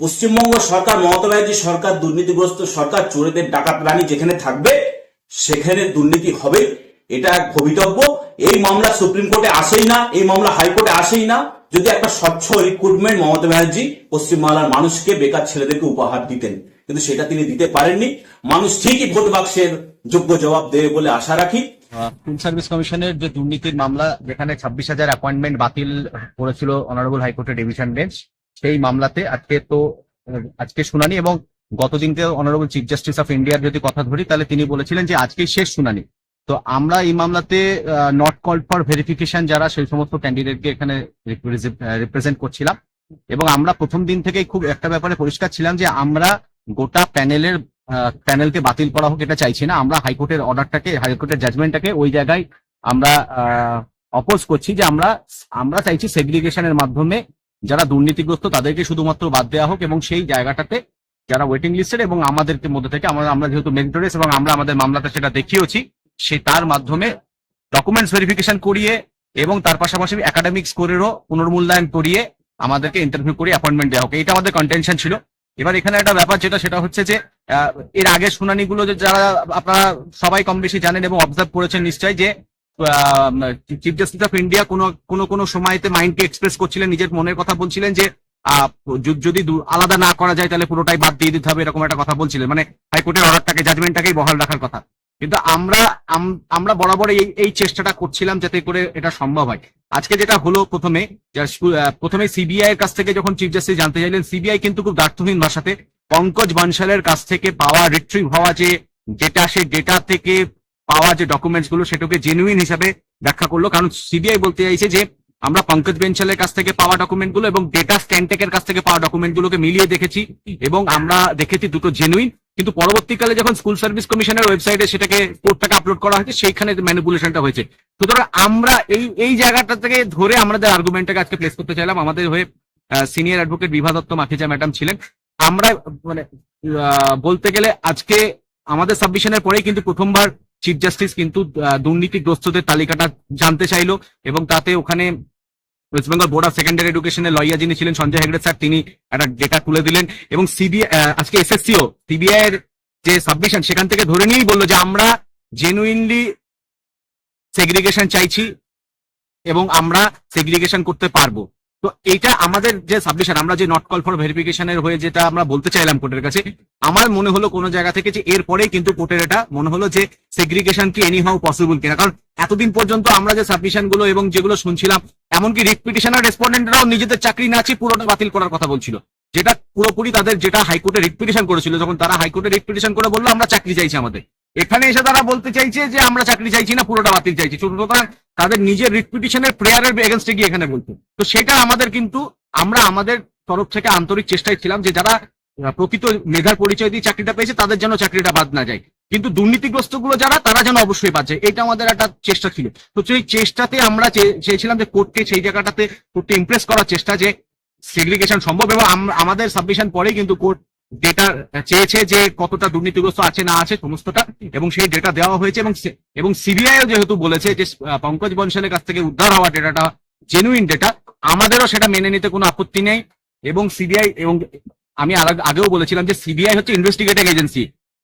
পশ্চিমবঙ্গ সরকার, মমতা ব্যানার্জি সরকার, দুর্নীতিগ্রস্ত সরকার, চোরেদের ডাকাত রানী যেখানে থাকবে, সেখানে দুর্নীতি হবে এটা ভবিতব্য। এই মামলা সুপ্রিম কোর্টে আসেই না, এই মামলা হাইকোর্টে আসেই না। যদি একটা স্বচ্ছ রিক্রুটমেন্ট মমতা ব্যানার্জি পশ্চিমবাংলার মানুষকে বেকার ছেলেদেরকে উপহার দিতেন, কিন্তু সেটা তিনি দিতে পারেননি। মানুষ ঠিকই ভোট বাক্সের যোগ্য জবাব দেবে বলে আশা রাখি। ফুড সার্ভিস কমিশনের যে দুর্নীতির মামলা, যেখানে ছাব্বিশ হাজার অ্যাপয়েন্টমেন্ট বাতিল করেছিল অনারেবল হাইকোর্টের ডিভিশন বেঞ্চ সেই মামলাতে আজকে তো, আজকে শুনানি এবং গতদিনকে অনারেবল চিফ জাস্টিস অফ ইন্ডিয়ার যদি কথা ধরি, তাহলে তিনি বলেছিলেন যে আজকেই শেষ শুনানি। তো আমরা এই মামলাতে নট কল্ড ফর ভেরিফিকেশন যারা, সেই সমস্ত ক্যান্ডিডেটকে এখানে রিপ্রেজেন্ট করছিলাম। এবং আমরা প্রথম দিন থেকেই খুব একটা ব্যাপারে পরিষ্কার ছিলাম যে আমরা গোটা প্যানেলের প্যানেলকে বাতিল করা হোক এটা চাইছি না। আমরা হাইকোর্টের অর্ডারটাকে, হাইকোর্টের জাজমেন্টটাকে ওই জায়গায় আমরা অপোজ করছি যে আমরা আমরা চাইছি সেগ্রিগেশনের মাধ্যমে যারা দুর্নীতিগ্রস্ত তাদেরকে শুধুমাত্র বাদ দেওয়া হোক এবং সেই জায়গাটাতে যারা ওয়েটিং লিস্টেড এবং আমাদেরকে মধ্যে থেকে আমরা আমরা যেহেতু মেরিটোরিয়াস এবং আমরা আমাদের মামলাতে সেটা দেখিয়েছি সে তার মাধ্যমে ডকুমেন্টস ভেরিফিকেশন করিয়ে এবং তার পাশাপাশি একাডেমিক স্কোরেরও পুনর্মূল্যায়ন করিয়ে আমাদেরকে ইন্টারভিউ করে অ্যাপয়েন্টমেন্ট দেওয়া হোক। এটা আমাদের কন্টেনশন ছিল। এবার এখানে একটা ব্যাপার যেটা, সেটা হচ্ছে যে এর আগের শুনানিগুলো যে যারা, আপনারা সবাই কম বেশি জানেন এবং অবজার্ভ করেছেন নিশ্চয়ই যে চিফ জাস্টিস অফ ইন্ডিয়া কোনো কোনো কোনো সময়তে মাইন্ডকে এক্সপ্রেস করছিলেন, নিজের মনের কথা বলছিলেন যে যদি আলাদা না করা যায় তাহলে পুরোটাই বাদ দিয়ে দিতে হবে, এরকম একটা কথা বলছিলেন। মানে হাইকোর্টের অর্ডারটাকে জাজমেন্টটাকেই বহাল রাখার কথা। কিন্তু আমরা, আম- আমরা বরাবর এই এই চেষ্টাটা করছিলাম যাতে করে এটা সম্ভব হয়। আজকে যেটা হলো প্রথমে প্রথমে সিবিআই এর কাছ থেকে যখন চিফ জাস্টিস জানতে চাইলেন সিবিআই কিন্তু খুব দার্থহীন ভাষাতে, পঙ্কজ বানশালের কাছ থেকে পাওয়া রিট্রিভ হওয়া যে ডেটা সেই ডেটা থেকে পাওয়া যে ডকুমেন্টসগুলো সেটাকে জেনুইন হিসাবে ব্যাখ্যা করল। কারণ সিবিআই বলতে চাইছে যে, আমরা পঙ্কজ বেঞ্চালের কাছ থেকে পাওয়া ডকুমেন্টগুলো এবং ডেটা স্ট্যান্টেকের কাছ থেকে পাওয়া ডকুমেন্ট গুলোকে মিলিয়ে দেখেছি এবং আমরা দেখেছি দুটো জেনুইন কিন্তু পরবর্তীকালে যখন স্কুল সার্ভিস কমিশনের ওয়েবসাইটে সেটাকে কোডটাকে আপলোড করা হয়েছে, সেইখানে ম্যানিপুলেশনটা হয়েছে। সুতরাং আমরা এই এই জায়গাটা থেকে ধরে আমাদের আর্গুমেন্টটাকে আজকে প্লেস করতে চাইলাম। আমাদের হয়ে senior advocate Bibha Dutta Makhija madam ছিলেন। আমরা মানে বলতে গেলে আজকে আমাদের সাবমিশনের পরেই কিন্তু প্রথমবার চিফ জাস্টিস কিন্তু দুর্নীতিগ্রস্তদের তালিকাটা জানতে চাইলো এবং তাতে ওখানে West Bengal board of secondary এডুকেশনের লয়ার যিনি ছিলেন সঞ্জয় হেগড়ে স্যার, তিনি একটা ডেটা তুলে দিলেন এবং সিবিআই আজকে এসএসসিও সিবিআই এর যে সাবমিশন সেখান থেকে ধরে নিয়েই বলল যে আমরা জেনুইনলি সেগ্রিগেশন চাইছি এবং আমরা সেগ্রিগেশন করতে পারব। তো এটা আমাদের যে সাবমিশন আমরা যে নট কল ফর ভেরিফিকেশনের হয়ে যেটা আমরা বলতে চাইলাম কোর্টের কাছে, আমার মনে হলো কোনো জায়গা থেকে যে এরপরেই কিন্তু কোর্টের এটা মনে হলো যে সেগ্রিগেশন কি এনি হাউ পসিবল কিনা। কারণ এতদিন পর্যন্ত আমরা যে সাবমিশনগুলো এবং যেগুলো শুনছিলাম, এমনকি রিট পিটিশনার রেসপন্ডেন্টরাও নিজেদের চাকরি না আছে পুরোটা বাতিল করার কথা বলছিল। যেটা পুরোপুরি তাদের যেটা হাইকোর্টে রিট পিটিশন করেছিল, যখন তারা হাইকোর্টে রিট পিটিশন করে বলল, আমরা চাকরি চাইছি আমাদের। এখানে এসে তারা বলতে চাইছে যে আমরা চাকরি চাইছি না, পুরোটা বাতিল চাইছি। সুতরাং তাদের নিজের রিট পিটিশনের প্রেয়ারের এগেনস্টে গিয়ে এখানে বলছে। তো সেটা আমাদের কিন্তু, আমরা আমাদের তরফ থেকে আন্তরিক চেষ্টায় ছিলাম যে যারা প্রকৃত মেধার পরিচয় দিয়ে চাকরিটা পেয়েছে, তাদের যেন চাকরিটা বাদ না যায়। কিন্তু দুর্নীতিগ্রস্তগুলো যারা, তারা যেন অবশ্যই যায়। এটা আমাদের একটা চেষ্টা ছিল। তো সেই চেষ্টাতে আমরা চেয়েছিলাম যে কোর্টকে সেই জায়গাটাতে, কোর্টকে ইমপ্রেস করার চেষ্টা যে সেগ্রিগেশন সম্ভব এবং আম- আমাদের সাবমিশন পরেই কিন্তু কোর্ট ডেটা চেয়েছে যে কতটা দুর্নীতিগ্রস্ত আছে না আছে সমস্তটা, এবং সেই ডেটা দেওয়া হয়েছে, এবং এবং সিবিআইও যেহেতু বলেছে যে পঙ্কজ বনশালের কাছ থেকে উদ্ধার হওয়া ডেটাটা জেনুইন ডেটা আমাদেরও সেটা মেনে নিতে কোনো আপত্তি নেই। এবং সিবিআই এবং আমি আগেও বলেছিলাম যে সিবিআই হচ্ছে ইনভেস্টিগেটিং এজেন্সি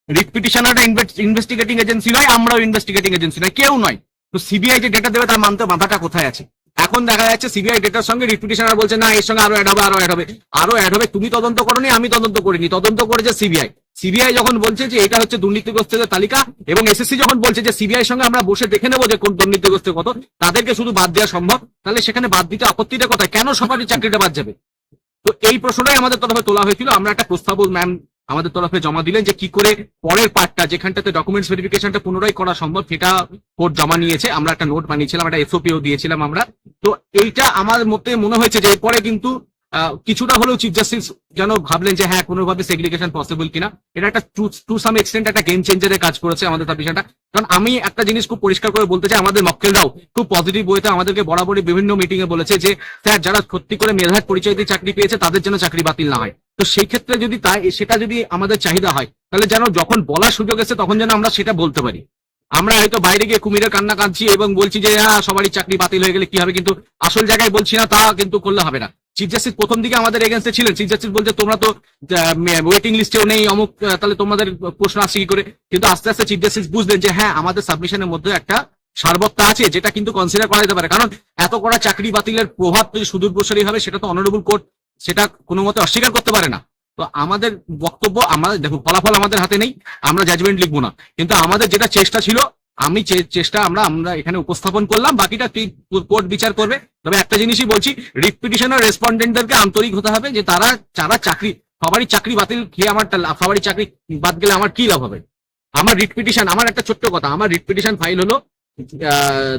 রিট পিটিশনারটা ইনভেস্টিগেটিং এজেন্সি নয়, আমরাও ইনভেস্টিগেটিং এজেন্সি নয়, কেউ নয়। তো সিবিআই যে ডেটা দেবে, তার মানতে বাধাটা কোথায় আছে? এখন দেখা যাচ্ছে সিবিআই ডেটার সঙ্গে রিট পিটিশনার বলছে, না, এর সঙ্গে আরও অ্যাড হবে, আরও অ্যাড হবে। আরও অ্যাড হবে, তুমি তদন্ত করনি, আমি তদন্ত করিনি, তদন্ত করেছে সিবিআই। সিবিআই যখন বলছে যে এটা হচ্ছে দুর্নীতিগ্রস্তদের তালিকা এবং এসএসসি যখন বলছে যে সিবিআই সঙ্গে আমরা বসে দেখে নেব যে কোন দুর্নীতিগ্রস্ত কত, তাদেরকে শুধু বাদ দেওয়া সম্ভব। তাহলে সেখানে বাদ দিতে আপত্তিটা কোথায়? কেন সবারই চাকরিটা বাদ যাবে? তো এই প্রশ্নটাই আমাদের তরফে তোলা হয়েছিল। আমরা একটা প্রস্তাব ম্যাম আমাদের তরফে জমা দিলেন যে কি করে পরের পার্টটা যেখানটাতে ডকুমেন্টস ভেরিফিকেশনটা পুনরায় করা সম্ভব, সেটা কোর্ট জমা নিয়েছে। আমরা একটা নোট বানিয়েছিলাম, একটা এসওপিও দিয়েছিলাম আমরা। তো এইটা আমার মতে মনে হয়েছে যে এরপরে কিন্তু কিছুটা হলেও চিফ জাস্টিস যেন ভাবলেন যে হ্যাঁ কোনোভাবে সেগ্রিগেশন পসিবল কিনা। এটা একটা টু সাম এক্সটেন্ট একটা গেম চেঞ্জারের কাজ করেছে আমাদের বিষয়টা কারণ আমি একটা জিনিস খুব পরিষ্কার করে বলতে চাই, আমাদের মক্কেলরাও খুব পজিটিভ বইতে আমাদেরকে বরাবরই বিভিন্ন মিটিংয়ে বলেছে যে, স্যার, যারা সত্যি করে মেধার পরিচয় দিয়ে চাকরি পেয়েছে, তাদের জন্য চাকরি বাতিল না হয়। তো সেই ক্ষেত্রে যদি তাই, সেটা যদি আমাদের চাহিদা হয়, তাহলে যেন যখন বলার সুযোগ এসে তখন যেন আমরা সেটা বলতে পারি। আমরা হয়তো বাইরে গিয়ে কুমিরের কান্না কাঁদছি এবং বলছি যে হ্যাঁ সবারই চাকরি বাতিল হয়ে গেলে কি হবে? কিন্তু আসল জায়গায় বলছি না, তা কিন্তু করলে হবে না। চিফ জাস্টিস প্রথম দিকে আমাদের এগেনস্টে ছিলেন। চিফ জাস্টিস বলছে, তোমরা তো ওয়েটিং লিস্টেও নেই, অমুক তাহলে তোমাদের প্রশ্ন আসছে কি করে? কিন্তু আস্তে আস্তে চিফ জাস্টিস বুঝলেন যে হ্যাঁ আমাদের সাবমিশনের মধ্যে একটা সারবত্তা আছে, যেটা কিন্তু কনসিডার করা যেতে পারে। কারণ এত করা চাকরি বাতিলের প্রভাব যদি সুদূর প্রসারী হবে, সেটা তো অনারেবল কোর্ট সেটা কোনো মতে অস্বীকার করতে পারে না। তো আমাদের বক্তব্য আমাদের দেখো ফলাফল আমাদের হাতে নেই, আমরা জাজমেন্ট লিখব না। কিন্তু আমাদের যেটা চেষ্টা ছিল, আমি চেষ্টা আমরা আমরা এখানে উপস্থাপন করলাম, বাকিটা কোর্ট বিচার করবে। তবে একটা জিনিসই বলছি রিট পিটিশনের রেসপন্ডেন্টদেরকে আন্তরিক হতে হবে যে তারা, যারা চাকরি, সবারই চাকরি বাতিল খেয়ে আমার সবারই চাকরি বাদ গেলে আমার কি লাভ হবে? আমার রিট পিটিশন আমার একটা ছোট্ট কথা, আমার রিট পিটিশন ফাইল হলো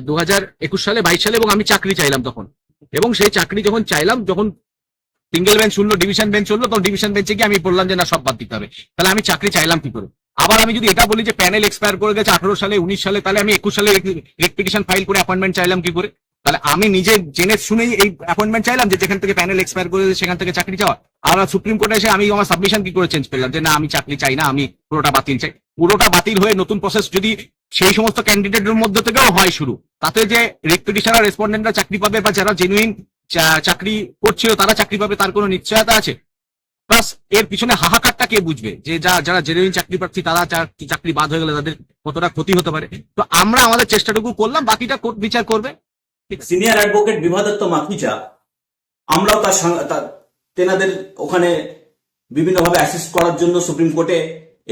দু হাজার একুশ সালে, বাইশ সালে, এবং আমি চাকরি চাইলাম তখন। এবং সেই চাকরি যখন চাইলাম, যখন সিঙ্গেল বেঞ্চ শুনলো, ডিভিশন বেঞ্চ শুনলো, তখন ডিভিশন বেঞ্চে গিয়ে আমি বললাম যে, না, সব বাদ দিতে হবে। তাহলে আমি চাকরি চাইলাম কি করে? আবার আমি যদি এটা বলি যে, প্যানেল এক্সপায়ার করে গেছে আঠারো সালে, উনিশ সালে, তাহলে আমি একুশ সালে রেকপিটিশন ফাইল করে অ্যাপয়েন্টমেন্ট চাইলাম কি করে? তাহলে আমি নিজে জেনে শুনেই এই অ্যাপয়েন্টমেন্ট চাইলাম যে, যেখান থেকে প্যানেল এক্সপায়ার করে সেখান থেকে চাকরি চাওয়া। আর সুপ্রিম কোর্টে এসে আমি আমার সাবমিশন কি করে চেঞ্জ করলাম যে, না, আমি চাকরি চাই না, আমি পুরোটা বাতিল চাই। পুরোটা বাতিল হয়ে নতুন প্রসেস যদি সেই সমস্ত ক্যান্ডিডেটের মধ্যে থেকেও হয় শুরু, তাতে যে রেকপিটিশনার রেসপন্ডেন্টরা চাকরি পাবে বা যারা জেনুইন চাকরি করছিল তারা চাকরি পাবে, তার কোনো নিশ্চয়তা আছে? প্লাস এর পিছনে হাহাকারটা কে বুঝবে? যে যা, যারা জেনুইন চাকরি প্রার্থী, তারা চাকরি বাদ হয়ে গেলে তাদের কতটা ক্ষতি হতে পারে? তো আমরা আমাদের চেষ্টাটুকু করলাম, বাকিটা কোর্ট বিচার করবে। সিনিয়র অ্যাডভোকেট বিভাদত্ত মাখিজা আমরাও তার তেনাদের ওখানে বিভিন্নভাবে অ্যাসিস্ট করার জন্য সুপ্রিম কোর্টে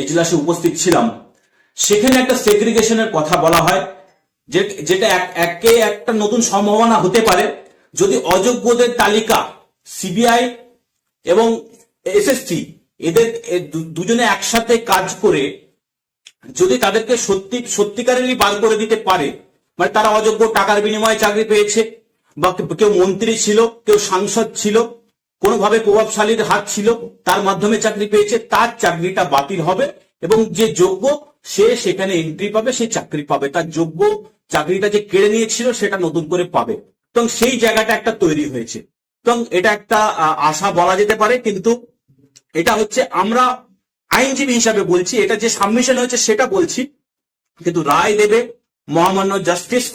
এজলাসে উপস্থিত ছিলাম। সেখানে একটা সেগ্রিগেশনের কথা বলা হয় যেটা একে একটা নতুন সম্ভাবনা হতে পারে। যদি অযোগ্যদের তালিকা, সিবিআই এবং এসএসটি, এদের দুজনে একসাথে কাজ করে যদি তাদেরকে সত্যি, সত্যিকারেরই বার করে দিতে পারে মানে তারা অযোগ্য টাকার বিনিময়ে চাকরি পেয়েছে, বা কেউ মন্ত্রী ছিল, কেউ সাংসদ ছিল, কোনোভাবে প্রভাবশালীর হাত ছিল, তার মাধ্যমে চাকরি পেয়েছে, তার চাকরিটা বাতিল হবে এবং যে যোগ্য সে সেখানে এন্ট্রি পাবে, সে চাকরি পাবে। তার যোগ্য চাকরিটা যে কেড়ে নিয়েছিল, সেটা নতুন করে পাবে। এবং সেই জায়গাটা একটা তৈরি হয়েছে। এবং এটা একটা আশা বলা যেতে পারে, কিন্তু এটা হচ্ছে আমরা আইনজীবী হিসাবে বলছি, এটা যে সাবমিশন হয়েছে সেটা বলছি, কিন্তু রায় দেবে মহামান্য জাস্টিস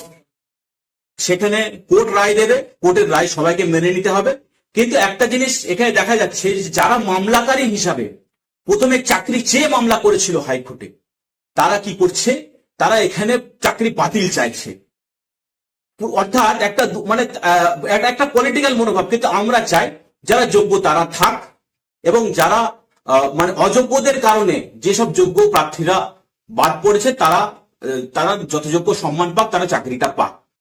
সেখানে কোর্ট রায় দেবে, কোর্টের রায় সবাইকে মেনে নিতে হবে। কিন্তু একটা জিনিস এখানে দেখা যাচ্ছে যারা মামলাকারী হিসাবে প্রথমে চাকরি চেয়ে মামলা করেছিল হাইকোর্টে, তারা কি করছে? তারা এখানে চাকরি বাতিল চাইছে। অর্থাৎ একটা মানে একটা- পলিটিক্যাল মনোভাব। কিন্তু আমরা চাই যারা যোগ্য তারা থাক এবং যারা মানে অযোগ্যদের কারণে যেসব যোগ্য প্রার্থীরা বাদ পড়েছে তারা তারা যথাযোগ্য সম্মান পাক, তারা চাকরিটা পাক।